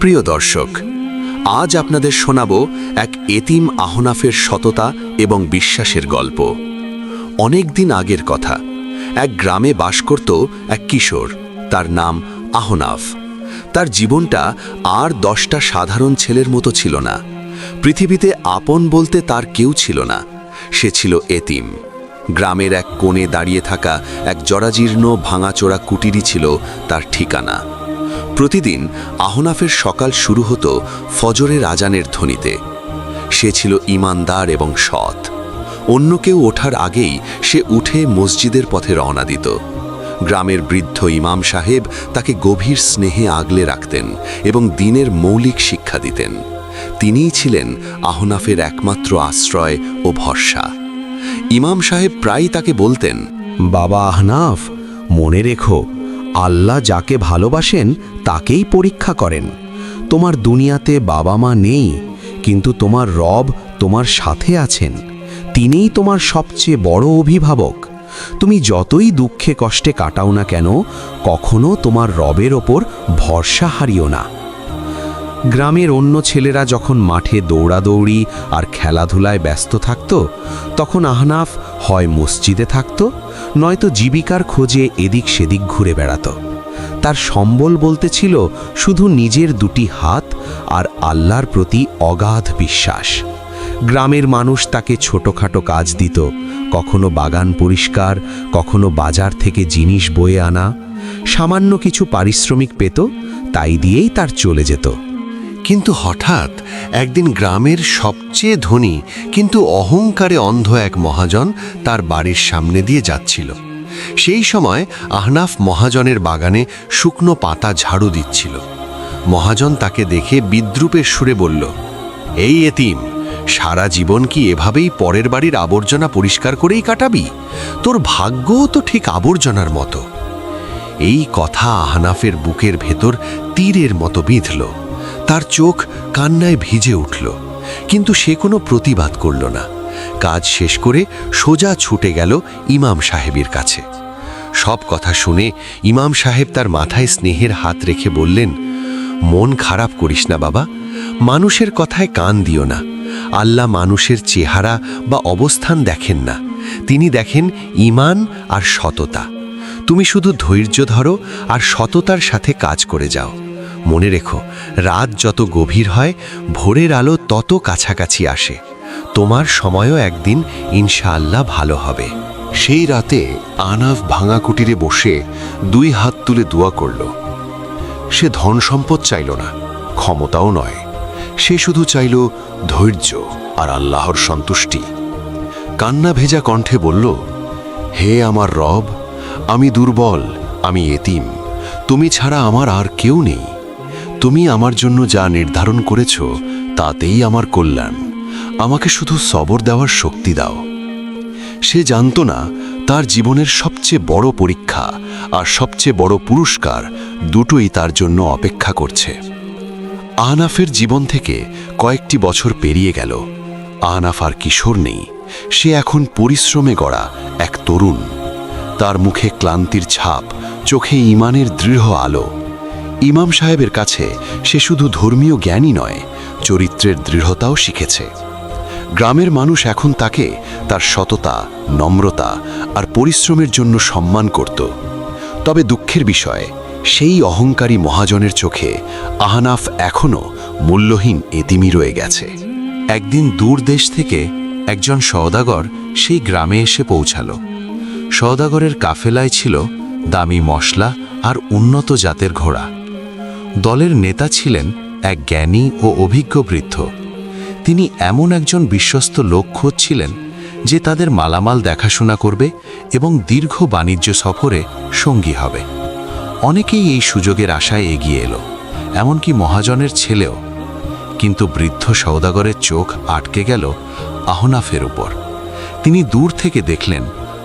প্রিয় দর্শক, আজ আপনাদের শোনাব এক এতিম আহনাফের সততা এবং বিশ্বাসের গল্প। অনেক দিন আগের কথা, এক গ্রামে বাস করত এক কিশোর, তার নাম আহনাফ। তার জীবনটা আর দশটা সাধারণ ছেলের মতো ছিল না। পৃথিবীতে আপন বলতে তার কেউ ছিল না, সে ছিল এতিম। গ্রামের এক কোণে দাঁড়িয়ে থাকা এক জরাজীর্ণ ভাঙাচোরা কুটিরই ছিল তার ঠিকানা। প্রতিদিন আহনাফের সকাল শুরু হতো ফজরের আজানের ধ্বনিতে। সে ছিল ইমানদার এবং সৎ। অন্য কেউ ওঠার আগেই সে উঠে মসজিদের পথে রওনা দিত। গ্রামের বৃদ্ধ ইমাম সাহেব তাকে গভীর স্নেহে আগলে রাখতেন এবং দিনের মৌলিক শিক্ষা দিতেন। তিনিই ছিলেন আহনাফের একমাত্র আশ্রয় ও ভরসা। ইমাম সাহেব প্রায়ই তাকে বলতেন, বাবা আহনাফ, মনে রেখো আল্লাহ যাকে ভালোবাসেন, তাকেই পরীক্ষা করেন। তোমার দুনিয়াতে বাবা মা নেই, কিন্তু তোমার রব তোমার সাথে আছেন। তিনিই তোমার সবচেয়ে বড় অভিভাবক। তুমি যতই দুঃখে কষ্টে কাটাও না কেন, কখনো তোমার রবের ওপর ভরসা হারিও না। গ্রামের অন্য ছেলেরা যখন মাঠে দৌড়াদৌড়ি আর খেলাধুলায় ব্যস্ত থাকত, তখন আহনাফ হয় মসজিদে থাকত নয়তো জীবিকার খোঁজে এদিক সেদিক ঘুরে বেড়াত। তার সম্বল বলতে ছিল শুধু নিজের দুটি হাত আর আল্লাহর প্রতি অগাধ বিশ্বাস। গ্রামের মানুষ তাকে ছোটোখাটো কাজ দিত, কখনো বাগান পরিষ্কার, কখনো বাজার থেকে জিনিস বয়ে আনা। সামান্য কিছু পারিশ্রমিক পেত, তাই দিয়েই তার চলে যেত। কিন্তু হঠাৎ একদিন গ্রামের সবচেয়ে ধনী কিন্তু অহংকারে অন্ধ এক মহাজন তার বাড়ির সামনে দিয়ে যাচ্ছিল। সেই সময় আহনাফ মহাজনের বাগানে শুকনো পাতা ঝাড়ু দিচ্ছিল। মহাজন তাকে দেখে বিদ্রুপের সুরে বলল, এই এতিম, সারা জীবন কি এভাবেই পরের বাড়ির আবর্জনা পরিষ্কার করেই কাটাবি? তোর ভাগ্যও তো ঠিক আবর্জনার মতো। এই কথা আহনাফের বুকের ভেতর তীরের মতো বিঁধল। তার চোখ কান্নায় ভিজে উঠল, কিন্তু সে কোনো প্রতিবাদ করল না। কাজ শেষ করে সোজা ছুটে গেল ইমাম সাহেবের কাছে। সব কথা শুনে ইমাম সাহেব তার মাথায় স্নেহের হাত রেখে বললেন, মন খারাপ করিস না বাবা, মানুষের কথায় কান দিও না। আল্লাহ মানুষের চেহারা বা অবস্থান দেখেন না। তিনি দেখেন ইমান আর সততা। তুমি শুধু ধৈর্য ধরো আর সততার সাথে কাজ করে যাও। মনে রেখো, রাত যত গভীর হয়, ভোরের আলো তত কাছাকাছি আসে। তোমার সময়ও একদিন ইনশাআল্লাহ ভালো হবে। সেই রাতে আনাফ ভাঙা কুটিরে বসে দুই হাত তুলে দোয়া করল। সে ধন সম্পদ চাইল না, ক্ষমতাও নয়। সে শুধু চাইল ধৈর্য আর আল্লাহর সন্তুষ্টি। কান্না ভেজা কণ্ঠে বলল, হে আমার রব, আমি দুর্বল, আমি এতিম। তুমি ছাড়া আমার আর কেউ নেই। তুমি আমার জন্য যা নির্ধারণ করেছ, তাতেই আমার কল্যাণ। আমাকে শুধু সবর দেওয়ার শক্তি দাও। সে জানত না, তার জীবনের সবচেয়ে বড় পরীক্ষা আর সবচেয়ে বড় পুরস্কার দুটোই তার জন্য অপেক্ষা করছে। আহনাফের জীবন থেকে কয়েকটি বছর পেরিয়ে গেল। আহনাফ আর কিশোর নেই। সে এখন পরিশ্রমে গড়া এক তরুণ। তার মুখে ক্লান্তির ছাপ, চোখে ইমানের দৃঢ় আলো। ইমাম সাহেবের কাছে সে শুধু ধর্মীয় জ্ঞানই নয়, চরিত্রের দৃঢ়তাও শিখেছে। গ্রামের মানুষ এখন তাকে তার সততা, নম্রতা আর পরিশ্রমের জন্য সম্মান করত। তবে দুঃখের বিষয়, সেই অহংকারী মহাজনের চোখে আহনাফ এখনও মূল্যহীন এতিমি রয়ে গেছে। একদিন দূর দেশ থেকে একজন সওদাগর সেই গ্রামে এসে পৌঁছাল। সওদাগরের কাফেলায় ছিল দামি মশলা আর উন্নত জাতের ঘোড়া। দলের নেতা ছিলেন এক জ্ঞানী ও অভিজ্ঞ বৃদ্ধ। তিনি এমন একজন বিশ্বস্ত লোক খুঁজছিলেন যে তাদের মালামাল দেখাশোনা করবে এবং দীর্ঘ বাণিজ্য সফরে সঙ্গী হবে। অনেকেই এই সুযোগের আশায় এগিয়ে এলো, এমনকি মহাজনের ছেলেও। কিন্তু বৃদ্ধ সৌদাগরের চোখ আটকে গেল আহনাফের উপর। তিনি দূর থেকে দেখলেন,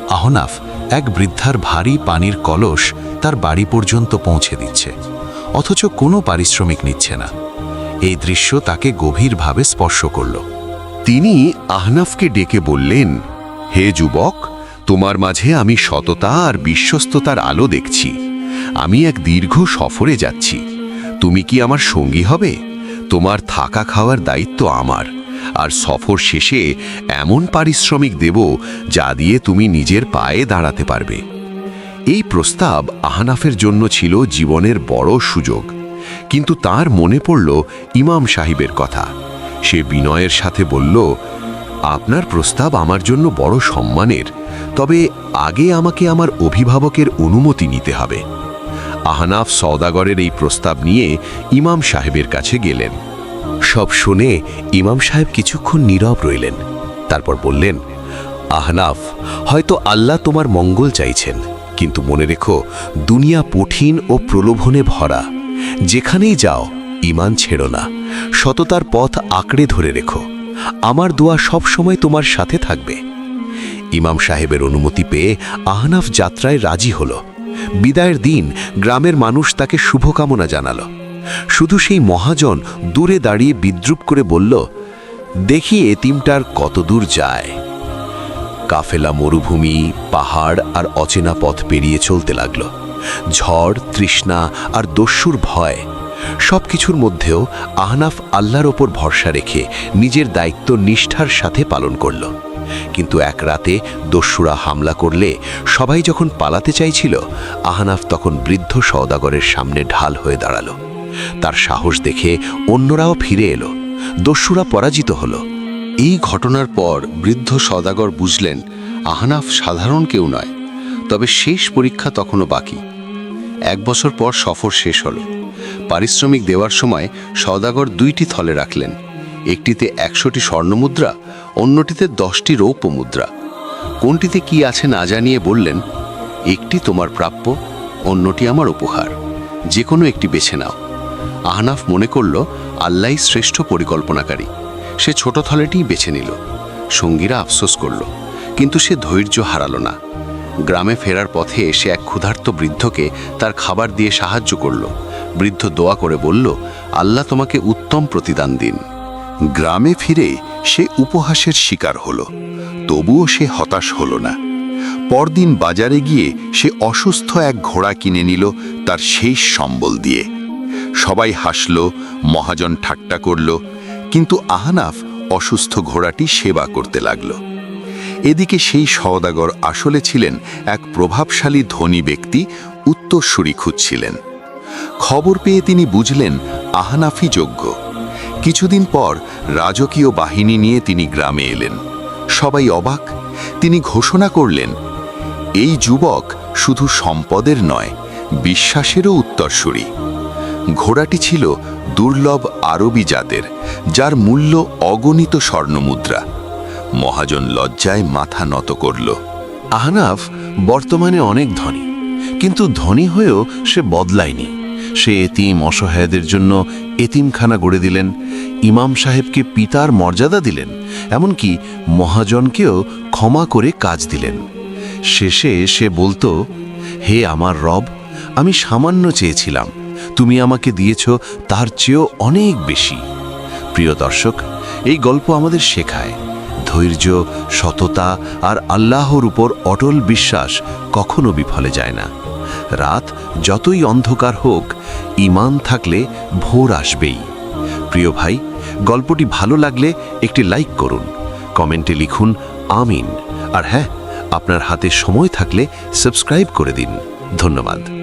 আহনাফ এক বৃদ্ধার ভারী পানির কলস তার বাড়ি পর্যন্ত পৌঁছে দিচ্ছে। অথচ কোনো পারিশ্রমিক নিচ্ছে না। এই দৃশ্য তাকে গভীরভাবে স্পর্শ করল। তিনি আহনাফকে ডেকে বললেন, হে যুবক, তোমার মাঝে আমি সততা আর বিশ্বস্ততার আলো দেখছি। আমি এক দীর্ঘ সফরে যাচ্ছি। তুমি কি আমার সঙ্গী হবে? তোমার থাকা খাওয়ার দায়িত্ব আমার। আর সফর শেষে এমন পারিশ্রমিক দেব যা দিয়ে তুমি নিজের পায়ে দাঁড়াতে পারবে। এই প্রস্তাব আহনাফের জন্য ছিল জীবনের বড় সুযোগ। কিন্তু তার মনে পড়ল ইমাম সাহিবের কথা। সে বিনয়ের সাথে বলল, আপনার প্রস্তাব আমার জন্য বড় সম্মানের, তবে আগে আমাকে আমার অভিভাবকের অনুমতি নিতে হবে। আহনাফ সওদাগরের এই প্রস্তাব নিয়ে ইমাম সাহেবের কাছে গেলেন। সব শুনে ইমাম সাহেব কিছুক্ষণ নীরব রইলেন। তারপর বললেন, আহনাফ, হয়তো আল্লাহ তোমার মঙ্গল চাইছেন। কিন্তু মনে রেখো, দুনিয়া কঠিন ও প্রলোভনে ভরা। যেখানেই যাও ইমান ছেড়ো না। সততার পথ আঁকড়ে ধরে রেখো। আমার দোয়া সব সময় তোমার সাথে থাকবে। ইমাম সাহেবের অনুমতি পেয়ে আহনাফ যাত্রায় রাজি হল। বিদায়ের দিন গ্রামের মানুষ তাকে শুভকামনা জানাল। শুধু সেই মহাজন দূরে দাঁড়িয়ে বিদ্রুপ করে বলল, দেখি এতিমটার কত দূর যায়? কাফেলা মরুভূমি, পাহাড় আর অচেনা পথ পেরিয়ে চলতে লাগল। ঝড়, তৃষ্ণা আর দস্যুর ভয় সব কিছুর মধ্যেও আহনাফ আল্লাহর ওপর ভরসা রেখে নিজের দায়িত্ব নিষ্ঠার সাথে পালন করল। কিন্তু এক রাতে দস্যুরা হামলা করলে সবাই যখন পালাতে চাইছিল, আহনাফ তখন বৃদ্ধ সওদাগরের সামনে ঢাল হয়ে দাঁড়াল। তার সাহস দেখে অন্যরাও ফিরে এলো। দস্যুরা পরাজিত হলো। এই ঘটনার পর বৃদ্ধ সদাগর বুঝলেন, আহনাফ সাধারণ কেউ নয়, তবে শেষ পরীক্ষা তখনও বাকি। এক বছর পর সফর শেষ হল। পারিশ্রমিক দেওয়ার সময় সদাগর দুইটি থলে রাখলেন, একটিতে একশোটি স্বর্ণমুদ্রা, অন্যটিতে দশটি রৌপ্য মুদ্রা। কোনটিতে কি আছে না জানিয়ে বললেন, একটি তোমার প্রাপ্য, অন্যটি আমার উপহার, যে কোনো একটি বেছে নাও। আহনাফ মনে করল আল্লাহ শ্রেষ্ঠ পরিকল্পনাকারী। সে ছোট থলেটিই বেছে নিল। সঙ্গীরা আফসোস করল, কিন্তু সে ধৈর্য হারালো না। গ্রামে ফেরার পথে সে এক ক্ষুধার্ত বৃদ্ধকে তার খাবার দিয়ে সাহায্য করল। বৃদ্ধ দোয়া করে বলল, আল্লাহ তোমাকে উত্তম প্রতিদান দিন। গ্রামে ফিরে সে উপহাসের শিকার হল, তবুও সে হতাশ হল না। পরদিন বাজারে গিয়ে সে অসুস্থ এক ঘোড়া কিনে নিল তার শেষ সম্বল দিয়ে। সবাই হাসল, মহাজন ঠাট্টা করল কিন্তু আহনাফ অসুস্থ ঘোড়াটি সেবা করতে লাগল। এদিকে সেই সওদাগর আসলে ছিলেন এক প্রভাবশালী ধনী ব্যক্তি উত্তরসূরি খুঁজছিলেন। খবর পেয়ে তিনি বুঝলেন আহনাফি যোগ্য। কিছুদিন পর রাজকীয় বাহিনী নিয়ে তিনি গ্রামে এলেন। সবাই অবাক, তিনি ঘোষণা করলেন, এই যুবক শুধু সম্পদের নয়, বিশ্বাসেরও উত্তরসূরি। ঘোড়াটি ছিল দুর্লভ আরবি জাতের, যার মূল্য অগণিত স্বর্ণমুদ্রা। মহাজন লজ্জায় মাথা নত করল। আহনাফ বর্তমানে অনেক ধনী, কিন্তু ধনী হয়েও সে বদলায়নি। সে এতিম অসহায়দের জন্য এতিমখানা গড়ে দিলেন, ইমাম সাহেবকে পিতার মর্যাদা দিলেন, এমনকি মহাজনকেও ক্ষমা করে কাজ দিলেন। শেষে সে বলতো, হে আমার রব, আমি সামান্য চেয়েছিলাম তুমি আমাকে দিয়েছ তার চেয়েও অনেক বেশি। প্রিয় দর্শক, এই গল্প আমাদের শেখায়, ধৈর্য, সততা আর আল্লাহর উপর অটল বিশ্বাস কখনো বিফলে যায় না। রাত যতই অন্ধকার হোক ইমান থাকলে ভোর আসবেই। প্রিয় ভাই, গল্পটি ভালো লাগলে একটি লাইক করুন, কমেন্টে লিখুন আমিন। আর হ্যাঁ আপনার হাতে সময় থাকলে সাবস্ক্রাইব করে দিন। ধন্যবাদ।